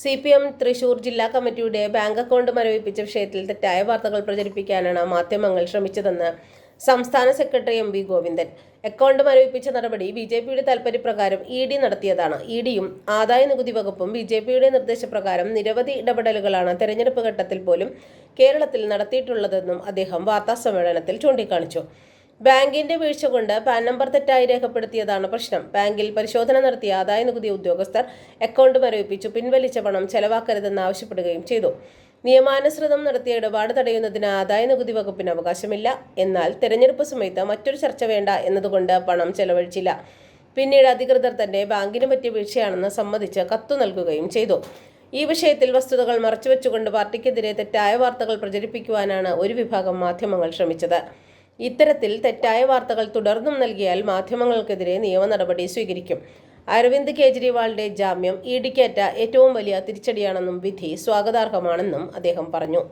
C P M Thrissur ജില്ലാ കമ്മിറ്റിയുടെ bank account മരവിപ്പിച്ച വിഷയത്തിൽ തെറ്റായ വാർത്തകൾ പ്രചരിപ്പിക്കാനാണ് മാധ്യമങ്ങൾ ശ്രമിച്ചതെന്ന് സംസ്ഥാന secretary M V Govindan. Account മരവിപ്പിച്ച നടപടി ബി ജെ പിയുടെ താൽപര്യപ്രകാരം ഇ ഡി നടത്തിയതാണ്. ഇ ഡിയും ആദായ നികുതി വകുപ്പും ബി ജെ പിയുടെ നിർദ്ദേശപ്രകാരം നിരവധി ഇടപെടലുകളാണ് തെരഞ്ഞെടുപ്പ് ഘട്ടത്തിൽ പോലും കേരളത്തിൽ നടത്തിയിട്ടുള്ളതെന്നും അദ്ദേഹം വാർത്താസമ്മേളനത്തിൽ ചൂണ്ടിക്കാണിച്ചു. ബാങ്കിന്റെ വീഴ്ച കൊണ്ട് പാൻ നമ്പർ തെറ്റായി രേഖപ്പെടുത്തിയതാണ് പ്രശ്നം. ബാങ്കിൽ പരിശോധന നടത്തിയ ആദായ നികുതി ഉദ്യോഗസ്ഥർ അക്കൗണ്ട് മരവിപ്പിച്ചു. പിൻവലിച്ച പണം ചെലവാക്കരുതെന്ന് ആവശ്യപ്പെടുകയും ചെയ്തു. നിയമാനുസൃതം നടത്തിയ ഇടപാട് തടയുന്നതിന് ആദായ നികുതി വകുപ്പിന് അവകാശമില്ല. എന്നാൽ തെരഞ്ഞെടുപ്പ് സമയത്ത് മറ്റൊരു ചർച്ച വേണ്ട എന്നതുകൊണ്ട് പണം ചെലവഴിച്ചില്ല. പിന്നീട് അധികൃതർ തന്നെ ബാങ്കിന് പറ്റിയ വീഴ്ചയാണെന്ന് സമ്മതിച്ച് കത്തു നൽകുകയും ചെയ്തു. ഈ വിഷയത്തിൽ വസ്തുതകൾ മറച്ചുവെച്ചുകൊണ്ട് പാർട്ടിക്കെതിരെ തെറ്റായ വാർത്തകൾ പ്രചരിപ്പിക്കുവാനാണ് ഒരു വിഭാഗം മാധ്യമങ്ങൾ ശ്രമിച്ചത്. ഇത്തരത്തിൽ തെറ്റായ വാർത്തകൾ തുടർന്നും നൽകിയാൽ മാധ്യമങ്ങൾക്കെതിരെ നിയമ നടപടി സ്വീകരിക്കും. അരവിന്ദ് കേജ്രിവാളിന്റെ ജാമ്യം ഇടിക്കേറ്റ ഏറ്റവും വലിയ തിരിച്ചടിയാണെന്നും വിധി സ്വാഗതാർഹമാണെന്നും അദ്ദേഹം പറഞ്ഞു.